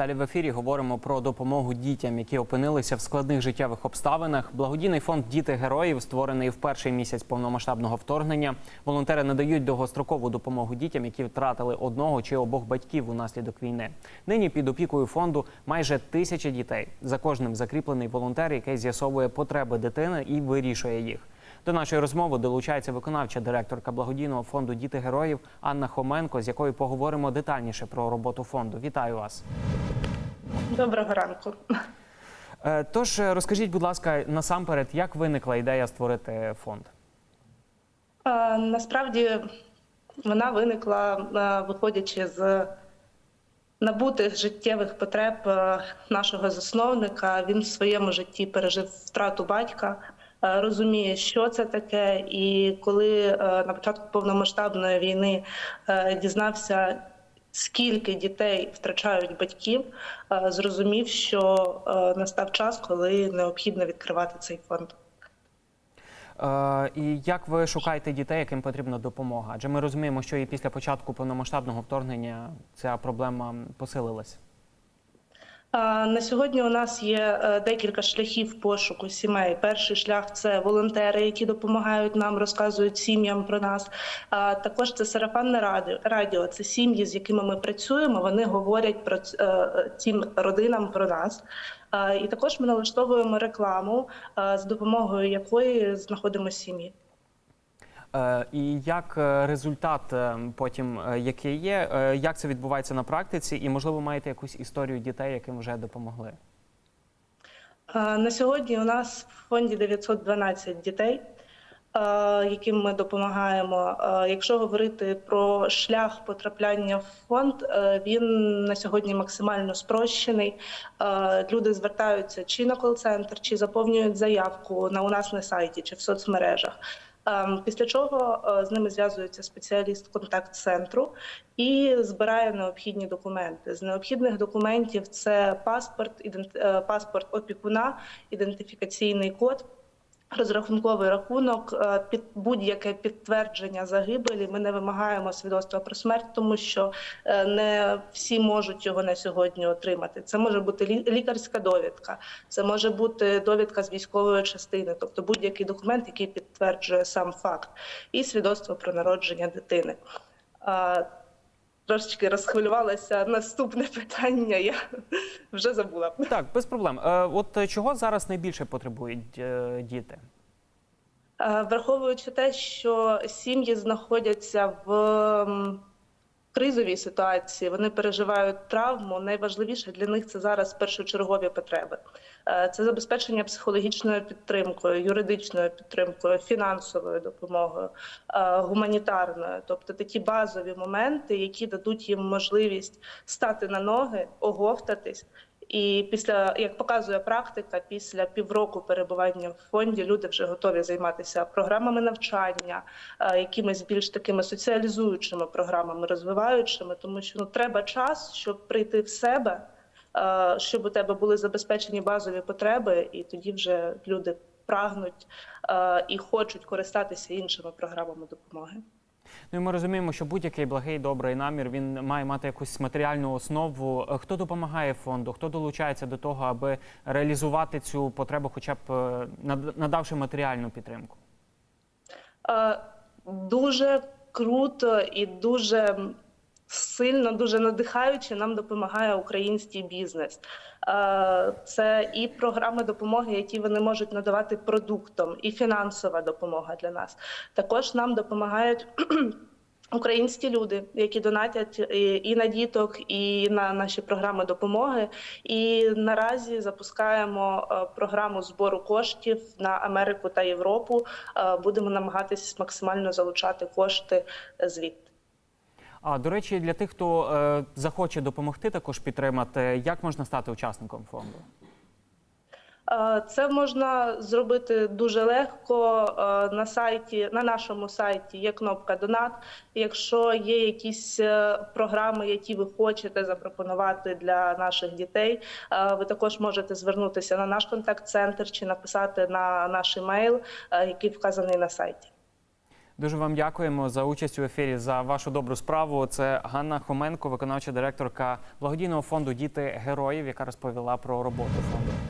Далі в ефірі говоримо про допомогу дітям, які опинилися в складних життєвих обставинах. Благодійний фонд Діти героїв створений в перший місяць повномасштабного вторгнення. Волонтери надають довгострокову допомогу дітям, які втратили одного чи обох батьків унаслідок війни. Нині під опікою фонду майже тисяча дітей. За кожним закріплений волонтер, який з'ясовує потреби дитини і вирішує їх. До нашої розмови долучається виконавча директорка благодійного фонду Діти героїв Анна Хоменко, з якою поговоримо детальніше про роботу фонду. Вітаю вас. Доброго ранку. Е, Тож е, розкажіть, будь ласка, насамперед, як виникла ідея створити фонд? Е, Насправді вона виникла, виходячи з набутих життєвих потреб нашого засновника. Він в своєму житті пережив втрату батька, розуміє, що це таке. І коли на початку повномасштабної війни дізнався, скільки дітей втрачають батьків, е, зрозумів, що е, настав час, коли необхідно відкривати цей фонд. Е, І як ви шукаєте дітей, яким потрібна допомога? Адже ми розуміємо, що і після початку повномасштабного вторгнення ця проблема посилилась. На сьогодні у нас є е, декілька шляхів пошуку сімей. Перший шлях це волонтери, які допомагають нам, розказують сім'ям про нас. Також це сарафанне радіо. Це сім'ї, з якими ми працюємо. Вони говорять про ц- е, цим родинам про нас. І також ми налаштовуємо рекламу, з допомогою якої знаходимо сім'ї. Е, І як е, результат е, потім, який є, як це відбувається на практиці, і можливо маєте якусь історію дітей, яким вже допомогли? На сьогодні у нас в фонді 912 дітей, яким ми допомагаємо. Якщо говорити про шлях потрапляння в фонд, він на сьогодні максимально спрощений. Люди звертаються чи на кол-центр, чи заповнюють заявку на у нас на сайті, чи в соцмережах. Ем, Після чого е, з ними зв'язується спеціаліст контакт-центру і збирає необхідні документи. З необхідних документів це паспорт, е, паспорт опікуна, ідентифікаційний код. Розрахунковий рахунок, е, під будь-яке підтвердження загибелі. Ми не вимагаємо свідоцтва про смерть, тому що е, не всі можуть його на сьогодні отримати. Це може бути лі- лікарська довідка, це може бути довідка з військової частини, тобто будь-який документ, який підтверджує сам факт, і свідоцтво про народження дитини. Трошечки розхвилювалася наступне питання. Я вже забула. Так, без проблем. Е, От чого зараз найбільше потребують е, діти? Е, Враховуючи те, що сім'ї знаходяться в кризовій ситуації, вони переживають травму. Найважливіше для них це зараз першочергові потреби. Е, Це забезпечення психологічною підтримкою, юридичною підтримкою, фінансовою допомогою, е, гуманітарною, тобто такі базові моменти, які дадуть їм можливість стати на ноги, оговтатись. І після, як показує практика, після півроку перебування в фонді люди вже готові займатися програмами навчання, е, якимись більш такими соціалізуючими програмами, розвиваючими, тому що ну треба час, щоб прийти в себе, е, щоб у тебе були забезпечені базові потреби, і тоді вже люди прагнуть е, і хочуть користатися іншими програмами допомоги. Ну і ми розуміємо, що будь-який благий добрий намір він має мати якусь матеріальну основу. Е, Хто допомагає фонду, хто долучається до того, аби реалізувати цю потребу, хоча б е, надавши матеріальну підтримку? Е, дуже круто і дуже сильно, дуже надихаюче нам допомагає український бізнес. Е, Це і програми допомоги, які вони можуть надавати продуктом, і фінансова допомога для нас. Також нам допомагають. Українські люди, які донатять і, і на діток, і на наші програми допомоги. І наразі запускаємо е, програму збору коштів на Америку та Європу. Е, Будемо намагатись максимально залучати кошти звідти. А до речі, для тих, хто е, захоче допомогти, також підтримати, як можна стати учасником фонду? Е, Це можна зробити дуже легко е, на сайті. На нашому сайті є кнопка Донат. Якщо є якісь е, програми, які ви хочете запропонувати для наших дітей, ви також можете звернутися на наш контакт-центр чи написати на наш емейл, який вказаний на сайті. Дуже вам дякуємо за участь у ефірі за вашу добру справу. Це Ганна Хоменко, виконавча директорка благодійного фонду Діти героїв, яка розповіла про роботу фонду.